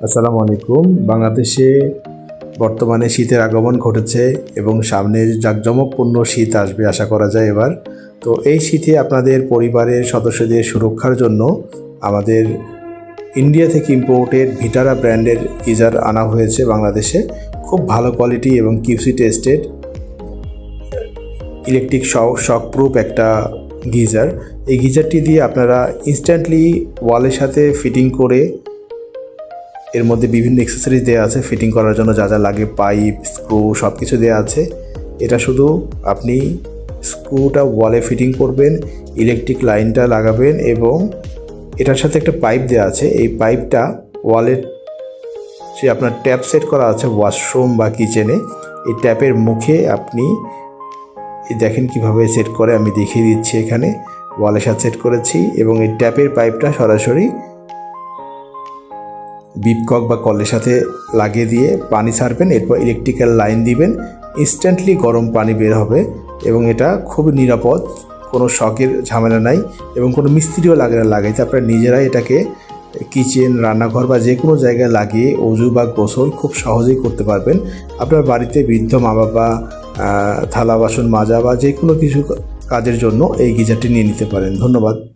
আসসালামু আলাইকুম। বাংলাদেশে বর্তমানে শীতের আগমন ঘটেছে এবং সামনে জাঁকজমকপূর্ণ শীত আসবে আশা করা যায় এবার। তো এই শীতে আপনাদের পরিবারের সদস্যদের সুরক্ষার জন্য আমাদের ইন্ডিয়া থেকে ইম্পোর্টেড ভিটারা ব্র্যান্ডের গিজার আনা হয়েছে বাংলাদেশে। খুব ভালো কোয়ালিটি এবং QC tested electric shock proof একটা গিজার। এই গিজারটি দিয়ে আপনারা ইনস্ট্যান্টলি ওয়ালের সাথে ফিটিং করে এর মধ্যে বিভিন্ন অ্যাক্সেসরিজ দেওয়া আছে ফিটিং করার জন্য যা যা লাগে পাইপ স্ক্রু সব কিছু দেওয়া আছে। এটা শুধু আপনি স্ক্রুটা ওয়ালে ফিটিং করবেন ইলেকট্রিক লাইনটা লাগাবেন এবং এটার সাথে একটা পাইপ দেওয়া আছে। এই পাইপটা ওয়ালের যে আপনার ট্যাপ সেট করা আছে ওয়াশরুম বা কিচেনে এই ট্যাপের মুখে আপনি দেখেন কীভাবে সেট করে, আমি দেখিয়ে দিচ্ছি এখানে। ওয়ালের সাথে সেট করেছি এবং এই ট্যাপের পাইপটা সরাসরি বিপকক বা কলের সাথে লাগিয়ে দিয়ে পানি ছাড়বেন, এরপর ইলেকট্রিক্যাল লাইন দিবেন ইনস্ট্যান্টলি গরম পানি বের হবে এবং এটা খুব নিরাপদ, কোনো শখের ঝামেলা নাই এবং কোনো মিস্ত্রিও লাগে না লাগাইতে। আপনারা নিজেরাই এটাকে কিচেন রান্নাঘর বা যে কোনো জায়গায় লাগিয়ে অজু বা গোসল খুব সহজেই করতে পারবেন। আপনার বাড়িতে বৃদ্ধ মা বাবা থালা বাসন মাজা বা যে কোনো কিছু কাজের জন্য এই গিজারটি নিয়ে নিতে পারেন। ধন্যবাদ।